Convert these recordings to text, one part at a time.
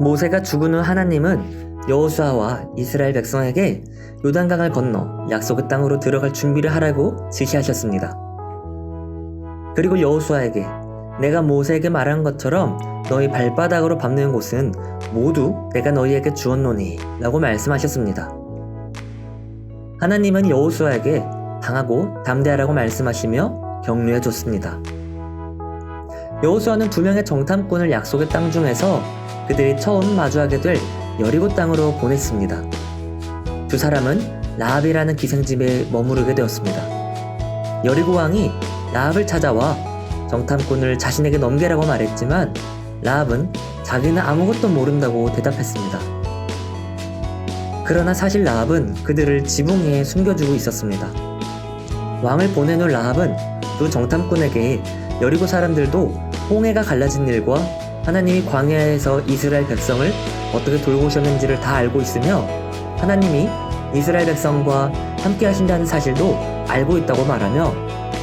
모세가 죽은 후 하나님은 여호수아와 이스라엘 백성에게 요단강을 건너 약속의 땅으로 들어갈 준비를 하라고 지시하셨습니다. 그리고 여호수아에게 내가 모세에게 말한 것처럼 너희 발바닥으로 밟는 곳은 모두 내가 너희에게 주었노니 라고 말씀하셨습니다. 하나님은 여호수아에게 강하고 담대하라고 말씀하시며 격려해 줬습니다. 여호수아는 두 명의 정탐꾼을 약속의 땅 중에서 그들이 처음 마주하게 될 여리고 땅으로 보냈습니다. 두 사람은 라합이라는 기생집에 머무르게 되었습니다. 여리고 왕이 라합을 찾아와 정탐꾼을 자신에게 넘기라고 말했지만 라합은 자기는 아무것도 모른다고 대답했습니다. 그러나 사실 라합은 그들을 지붕에 숨겨주고 있었습니다. 왕을 후 라합은 두 정탐꾼에게 여리고 사람들도 홍해가 갈라진 일과 하나님이 광야에서 이스라엘 백성을 어떻게 돌보셨는지를 다 알고 있으며 하나님이 이스라엘 백성과 함께 하신다는 사실도 알고 있다고 말하며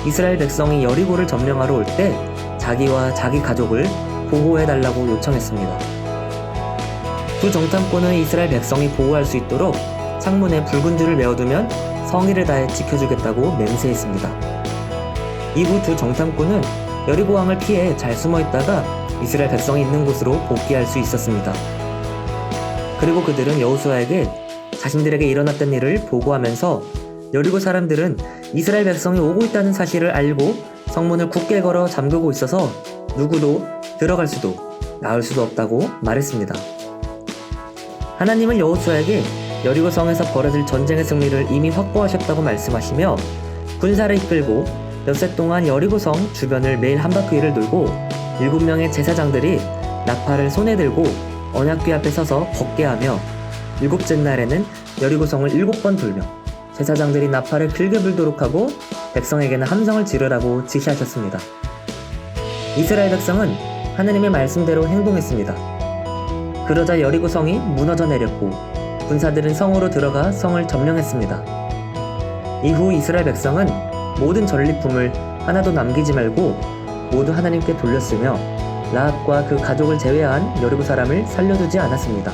이스라엘 백성이 여리고를 점령하러 올 때 자기와 자기 가족을 보호해달라고 요청했습니다. 두 정탐꾼은 이스라엘 백성이 보호할 수 있도록 창문에 붉은 줄을 메어두면 성의를 다해 지켜주겠다고 맹세했습니다. 이후 두 정탐꾼은 여리고 왕을 피해 잘 숨어 있다가 이스라엘 백성이 있는 곳으로 복귀할 수 있었습니다. 그리고 그들은 여호수아에게 자신들에게 일어났던 일을 보고하면서 여리고 사람들은 이스라엘 백성이 오고 있다는 사실을 알고 성문을 굳게 걸어 잠그고 있어서 누구도 들어갈 수도 나올 수도 없다고 말했습니다. 하나님은 여호수아에게 여리고 성에서 벌어질 전쟁의 승리를 이미 확보하셨다고 말씀하시며 군사를 이끌고 엿새 동안 여리고 성 주변을 매일 한 바퀴를 돌고 일곱 명의 제사장들이 나팔을 손에 들고 언약궤 앞에 서서 벗게 하며 일곱째 날에는 여리고 성을 일곱 번 돌며 제사장들이 나팔을 길게 불도록 하고 백성에게는 함성을 지르라고 지시하셨습니다. 이스라엘 백성은 하나님의 말씀대로 행동했습니다. 그러자 여리고 성이 무너져 내렸고 군사들은 성으로 들어가 성을 점령했습니다. 이후 이스라엘 백성은 모든 전리품을 하나도 남기지 말고 모두 하나님께 돌렸으며 라합과 그 가족을 제외한 여리고 사람을 살려두지 않았습니다.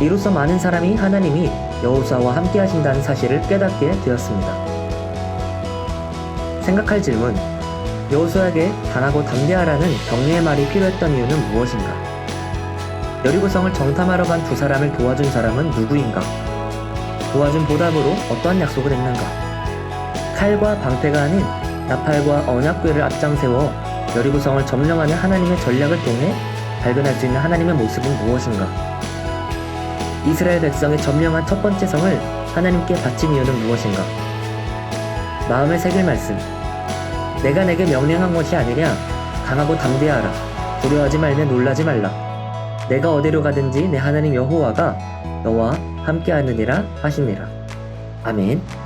이로써 많은 사람이 하나님이 여호수아와 함께 하신다는 사실을 깨닫게 되었습니다. 생각할 질문 여호수아에게 강하고 담대하라는 격려의 말이 필요했던 이유는 무엇인가? 여리고성을 정탐하러 간 두 사람을 도와준 사람은 누구인가? 도와준 보답으로 어떠한 약속을 했는가? 칼과 방패가 아닌 나팔과 언약궤를 앞장 세워 여리고성을 점령하는 하나님의 전략을 통해 발견할 수 있는 하나님의 모습은 무엇인가? 이스라엘 백성이 점령한 첫 번째 성을 하나님께 바친 이유는 무엇인가? 마음에 새길 말씀. 내가 내게 명령한 것이 아니냐? 강하고 담대하라. 두려워하지 말며 놀라지 말라. 내가 어디로 가든지 내 하나님 여호와가 너와 함께하느니라 하시니라. 아멘.